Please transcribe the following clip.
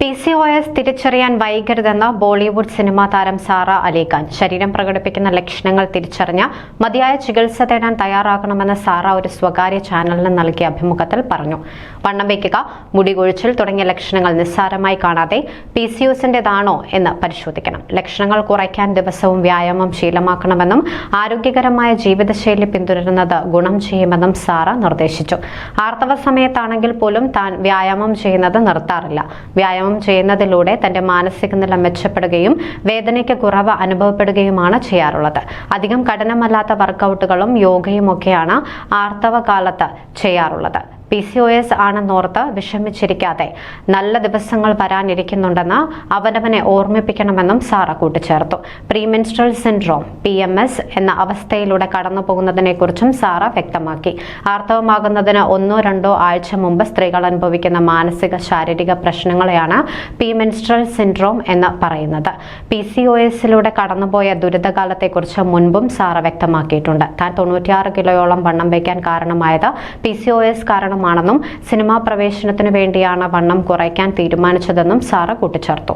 P C O S തിരിച്ചറിയാൻ വൈകരുതെന്ന Bollywood cinema താരം സാറ അലിഖാൻ. ശരീരം പ്രകടിപ്പിക്കുന്ന ലക്ഷണങ്ങൾ തിരിച്ചറിഞ്ഞ മതിയായ ചികിത്സ തേടാൻ തയ്യാറാകണമെന്ന് സാറ ഒരു സ്വകാര്യ ചാനലിന് നൽകിയ അഭിമുഖത്തിൽ പറഞ്ഞു. വണ്ണം വയ്ക്കുക മുടി കൊഴിച്ചിൽ തുടങ്ങിയ ലക്ഷണങ്ങൾ നിസ്സാരമായി കാണാതെ പി സി ഒസിന്റെതാണോ എന്ന് പരിശോധിക്കണം. ലക്ഷണങ്ങൾ കുറയ്ക്കാൻ ദിവസവും വ്യായാമം ശീലമാക്കണമെന്നും ആരോഗ്യകരമായ ജീവിതശൈലി പിന്തുടരുന്നത് ഗുണം ചെയ്യുമെന്നും സാറ നിർദ്ദേശിച്ചു. ആർത്തവ സമയത്താണെങ്കിൽ പോലും താൻ വ്യായാമം ചെയ്യുന്നത് നിർത്താറില്ല. വ്യായാമം ചെയ്യുന്നതിലൂടെ തന്റെ മാനസിക നില മെച്ചപ്പെടുകയും വേദനയ്ക്ക് കുറവ് അനുഭവപ്പെടുകയുമാണ് ചെയ്യാറുള്ളത്. അധികം കഠിനമല്ലാത്ത വർക്കൗട്ടുകളും യോഗയും ഒക്കെയാണ് ആർത്തവ കാലത്ത് ചെയ്യാറുള്ളത്. പി സി ഒ എസ് ആണെന്നോർത്ത് വിഷമിച്ചിരിക്കാതെ നല്ല ദിവസങ്ങൾ വരാനിരിക്കുന്നുണ്ടെന്ന് അവനവനെ ഓർമ്മിപ്പിക്കണമെന്നും സാറ കൂട്ടിച്ചേർത്തു. Premenstrual syndrome P M S എന്ന അവസ്ഥയിലൂടെ കടന്നു പോകുന്നതിനെക്കുറിച്ചും സാറ വ്യക്തമാക്കി. ആർത്തവമാകുന്നതിന് ഒന്നോ രണ്ടോ ആഴ്ച മുമ്പ് സ്ത്രീകൾ അനുഭവിക്കുന്ന മാനസിക ശാരീരിക പ്രശ്നങ്ങളെയാണ് പ്രീമെൻസ്ട്രൽ സിൻഡ്രോം എന്ന് പറയുന്നത്. പി സി ഒ എസിലൂടെ കടന്നുപോയ ദുരിതകാലത്തെക്കുറിച്ച് മുൻപും സാറ വ്യക്തമാക്കിയിട്ടുണ്ട്. താൻ തൊണ്ണൂറ്റിയാറ് കിലോയോളം വണ്ണം വയ്ക്കാൻ കാരണമായത് പി സി ഒ എസ് കാരണമാണെന്നും സിനിമാ പ്രവേശനത്തിനു വേണ്ടിയാണ് വണ്ണം കുറയ്ക്കാൻ തീരുമാനിച്ചതെന്നും സാറ കൂട്ടിച്ചേർത്തു